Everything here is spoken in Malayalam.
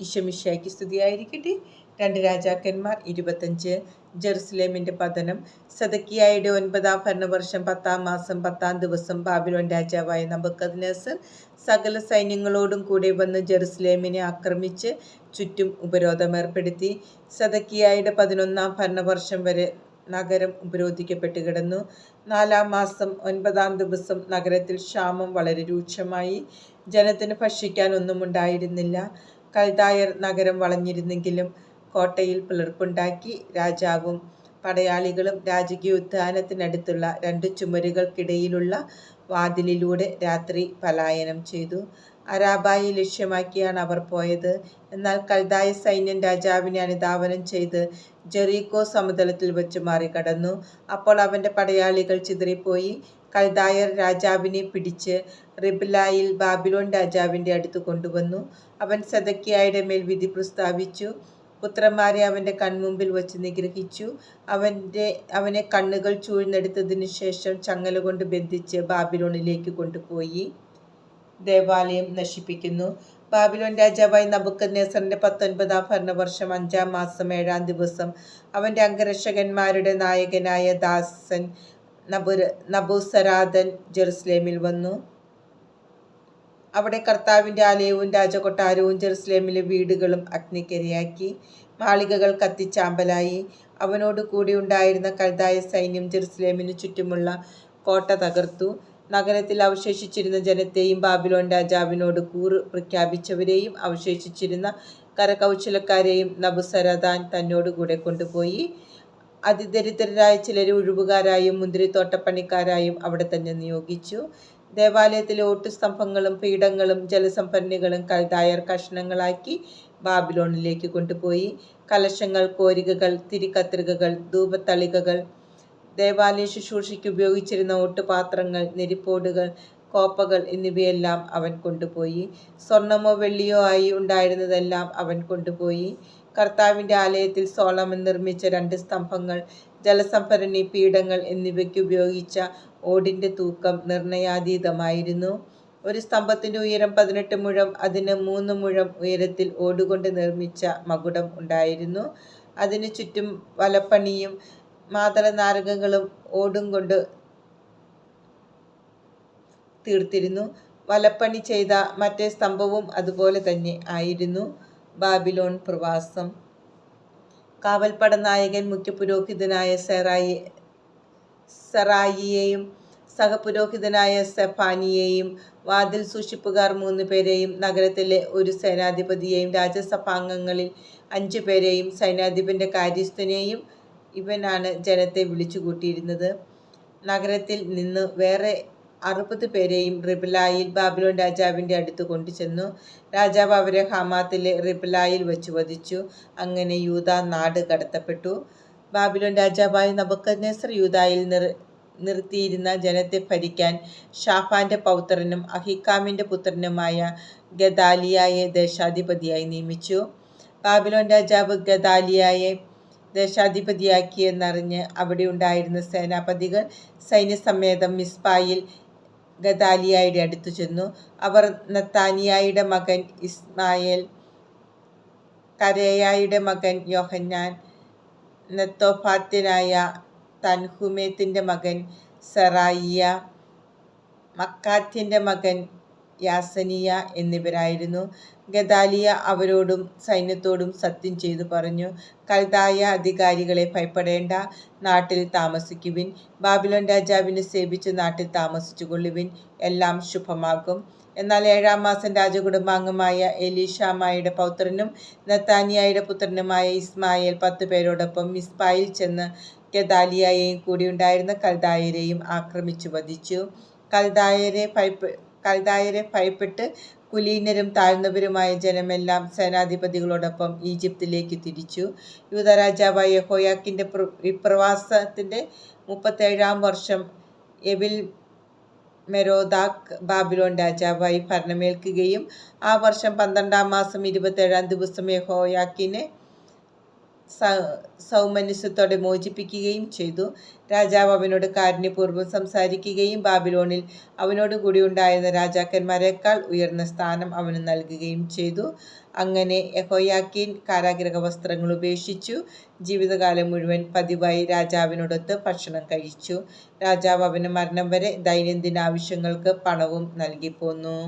ഇഷമിഷയ്ക്ക് സ്തുതിയായിരിക്കട്ടെ. രണ്ട് രാജാക്കന്മാർ ഇരുപത്തഞ്ച് ജെറുസലേമിന്റെ പതനം. സദക്കിയായുടെ ഒൻപതാം ഭരണവർഷം പത്താം മാസം പത്താം ദിവസം ബാബിലോൺ രാജാവായ നബുക്കദ്നേസർ സകല സൈന്യങ്ങളോടും കൂടെ വന്ന് ജെറുസലേമിനെ ആക്രമിച്ച് ചുറ്റും ഉപരോധം ഏർപ്പെടുത്തി. സദക്കിയായുടെ പതിനൊന്നാം ഭരണവർഷം വരെ നഗരം ഉപരോധിക്കപ്പെട്ട് കിടന്നു. നാലാം മാസം ഒൻപതാം ദിവസം നഗരത്തിൽ ക്ഷാമം വളരെ രൂക്ഷമായി. ജനത്തിന് ഭക്ഷിക്കാൻ ഒന്നും ഉണ്ടായിരുന്നില്ല. കൽദായർ നഗരം വളഞ്ഞിരുന്നെങ്കിലും കോട്ടയിൽ പിളർപ്പുണ്ടാക്കി രാജാവും പടയാളികളും രാജകീയ ഉദ്യാനത്തിനടുത്തുള്ള രണ്ട് ചുമരുകൾക്കിടയിലുള്ള വാതിലിലൂടെ രാത്രി പലായനം ചെയ്തു. അരാബായി ലക്ഷ്യമാക്കിയാണ് അവർ പോയത്. എന്നാൽ കൽദായ സൈന്യം രാജാവിനെ അനുധാവനം ചെയ്ത് ജെറീക്കോ സമതലത്തിൽ വെച്ച് മറികടന്നു അപ്പോൾ അവന്റെ പടയാളികൾ ചിതറിപ്പോയി. കൽദായർ രാജാവിനെ പിടിച്ച് റിബ്ലായിൽ ബാബിലോൺ രാജാവിന്റെ അടുത്ത് കൊണ്ടുവന്നു. അവൻ സദക്കിയായുടെ മേൽ വിധി പ്രസ്താവിച്ചു. പുത്രന്മാരെ അവന്റെ കൺമുമ്പിൽ വച്ച് നിഗ്രഹിച്ചു. അവന്റെ അവനെ കണ്ണുകൾ ചൂഴ്ന്നെടുത്തതിനു ശേഷം ചങ്ങല കൊണ്ട് ബന്ധിച്ച് ബാബിലോണിലേക്ക് കൊണ്ടുപോയി. ദേവാലയം നശിപ്പിക്കുന്നു. ബാബിലോൺ രാജാവായി നബുക്കദ്നേസറിന്റെ പത്തൊൻപതാം ഭരണവർഷം അഞ്ചാം മാസം ഏഴാം ദിവസം അവന്റെ അംഗരക്ഷകന്മാരുടെ നായകനായ ദാസൻ നബുര നബുസരാദൻ ജെറുസലേമിൽ വന്നു. അവിടെ കർത്താവിന്റെ ആലയവും രാജകൊട്ടാരവും ജെറുസലേമിലെ വീടുകളും അഗ്നിക്കിരയാക്കി. മാളികകൾ കത്തിച്ചാമ്പലായി. അവനോട് കൂടി ഉണ്ടായിരുന്ന കൽതായ സൈന്യം ജെറുസലേമിന് ചുറ്റുമുള്ള കോട്ട തകർത്തു. നഗരത്തിൽ അവശേഷിച്ചിരുന്ന ജനത്തെയും ബാബിലോൺ രാജാവിനോട് കൂറ് പ്രഖ്യാപിച്ചവരെയും അവശേഷിച്ചിരുന്ന കരകൗശലക്കാരെയും നബുസരദാൻ തന്നോടുകൂടെ കൊണ്ടുപോയി. അതിദരിദ്രരായ ചിലരെ ഒഴിവുകാരായും മുന്തിരിത്തോട്ടപ്പണിക്കാരായും അവിടെ തന്നെ നിയോഗിച്ചു. ദേവാലയത്തിലെ ഓട്ടുസ്തംഭങ്ങളും പീഠങ്ങളും ജലസംഭരണികളും കൽതായർ കഷ്ണങ്ങളാക്കി ബാബിലോണിലേക്ക് കൊണ്ടുപോയി. കലശങ്ങൾ കോരികകൾ തിരിക്കത്രികകൾ ധൂപത്തളികകൾ ദേവാലയ ശുശ്രൂഷയ്ക്ക് ഉപയോഗിച്ചിരുന്ന ഓട്ടുപാത്രങ്ങൾ നെരിപ്പോടുകൾ കോപ്പകൾ എന്നിവയെല്ലാം അവൻ കൊണ്ടുപോയി. സ്വർണമോ വെള്ളിയോ ആയി ഉണ്ടായിരുന്നതെല്ലാം അവൻ കൊണ്ടുപോയി. കർത്താവിന്റെ ആലയത്തിൽ സോളമൻ നിർമ്മിച്ച രണ്ട് സ്തംഭങ്ങൾ ജലസംഭരണി പീഠങ്ങൾ എന്നിവയ്ക്ക് ഉപയോഗിച്ച ഓടിന്റെ തൂക്കം നിർണയാതീതമായിരുന്നു. ഒരു സ്തംഭത്തിന്റെ ഉയരം പതിനെട്ട് മുഴം അതിന് മൂന്ന് മുഴം ഉയരത്തിൽ ഓടുകൊണ്ട് നിർമ്മിച്ച മകുടം ഉണ്ടായിരുന്നു. അതിനു ചുറ്റും വലപ്പണിയും മാതള നാരകങ്ങളും ഓടും കൊണ്ട് തീർത്തിരുന്നു. വലപ്പണി ചെയ്ത മറ്റേ സ്തംഭവും അതുപോലെ തന്നെ ആയിരുന്നു. ബാബിലോൺ പ്രവാസം. കാവൽപ്പട നായകൻ മുഖ്യപുരോഹിതനായ സെറായി സെറായിയെയും സഹപുരോഹിതനായ സെഫാനിയെയും വാതിൽ സൂക്ഷിപ്പുകാർ മൂന്ന് പേരെയും നഗരത്തിലെ ഒരു സേനാധിപതിയെയും രാജസഭാംഗങ്ങളിൽ അഞ്ചു പേരെയും സൈനാധിപന്റെ കാര്യസ്ഥനെയും ഇവനാണ് ജനത്തെ വിളിച്ചുകൂട്ടിയിരുന്നത്. നഗരത്തിൽ നിന്ന് വേറെ അറുപത് പേരെയും റിബിലായിൽ ബാബിലോൺ രാജാവിന്റെ അടുത്ത് കൊണ്ടുചെന്നു. രാജാവ് അവരെ ഹമാത്തിലെ റിബിലായിൽ വെച്ച് വധിച്ചു. അങ്ങനെ യൂത നാട് കടത്തപ്പെട്ടു. ബാബിലോൺ രാജാവായ നബുക്കദ്നേസർ യൂതായിൽ നിർ നിർത്തിയിരുന്ന ജനത്തെ ഭരിക്കാൻ ഷാഫാന്റെ പൗത്രനും അഹിക്കാമിന്റെ പുത്രനുമായ ഗദാലിയായെ ദേശാധിപതിയായി നിയമിച്ചു. ബാബിലോൺ രാജാവ് ഗദാലിയായെ ദേശാധിപതിയാക്കിയെന്നറിഞ്ഞ് അവിടെ ഉണ്ടായിരുന്ന സേനാപതികൾ സൈന്യസമേതം മിസ്പായിൽ ഗദാലിയായുടെ അടുത്തു ചെന്നു. അവർ നത്താനിയായുടെ മകൻ ഇസ്മായേൽ കരേയായുടെ മകൻ യോഹന്നാൻ നത്തോഫാത്യനായ തൻഹുമേത്തിന്റെ മകൻ സെറായിയ മക്കാത്യന്റെ മകൻ യാസനിയ എന്നിവരായിരുന്നു. ഗദാലിയ അവരോടും സൈന്യത്തോടും സത്യം ചെയ്തു പറഞ്ഞു കൽതായ അധികാരികളെ ഭയപ്പെടേണ്ട. നാട്ടിൽ താമസിക്കുവിൻ. ബാബിലോൺ രാജാവിനെ സേവിച്ച് നാട്ടിൽ താമസിച്ചു കൊള്ളുവിൻ എല്ലാം ശുഭമാകും. എന്നാൽ ഏഴാം മാസം രാജകുടുംബാംഗമായ എലീഷാമായുടെ പൗത്രനും നത്താനിയായുടെ പുത്രനുമായ ഇസ്മായേൽ പത്ത് പേരോടൊപ്പം മിസ്ബായിൽ ചെന്ന് ഗദാലിയയെയും കൂടിയുണ്ടായിരുന്ന കൽദായരെയും ആക്രമിച്ചു വധിച്ചു. കൽദായരെ ഭയപ്പെ കൽദായരെ ഭയപ്പെട്ട് കുലീനരും താഴ്ന്നവരുമായ ജനമെല്ലാം സേനാധിപതികളോടൊപ്പം ഈജിപ്തിലേക്ക് തിരിച്ചു. യൂതരാജാവായ യഹോയാക്കിന്റെ പ്രവാസത്തിന്റെ മുപ്പത്തേഴാം വർഷം എബിൽ മെരോദാക് ബാബിലോൺ രാജാവായി ഭരണമേൽക്കുകയും ആ വർഷം പന്ത്രണ്ടാം മാസം ഇരുപത്തേഴാം ദിവസം യഹോയാക്കിനെ സൗമനസ്യത്തോടെ മോചിപ്പിക്കുകയും ചെയ്തു. രാജാവ് അവനോട് കാരുണ്യപൂർവം സംസാരിക്കുകയും ബാബിലോണിൽ അവനോടുകൂടി ഉണ്ടായിരുന്ന രാജാക്കന്മാരെക്കാൾ ഉയർന്ന സ്ഥാനം അവന് നൽകുകയും ചെയ്തു. അങ്ങനെ യഹോയാക്കീൻ കാരാഗ്രഹ വസ്ത്രങ്ങൾ ഉപേക്ഷിച്ചു ജീവിതകാലം മുഴുവൻ പതിവായി രാജാവിനോടൊത്ത് ഭക്ഷണം കഴിച്ചു. രാജാവ് അവന് മരണം വരെ ദൈനംദിന ആവശ്യങ്ങൾക്ക് പണവും നൽകിപ്പോന്നു.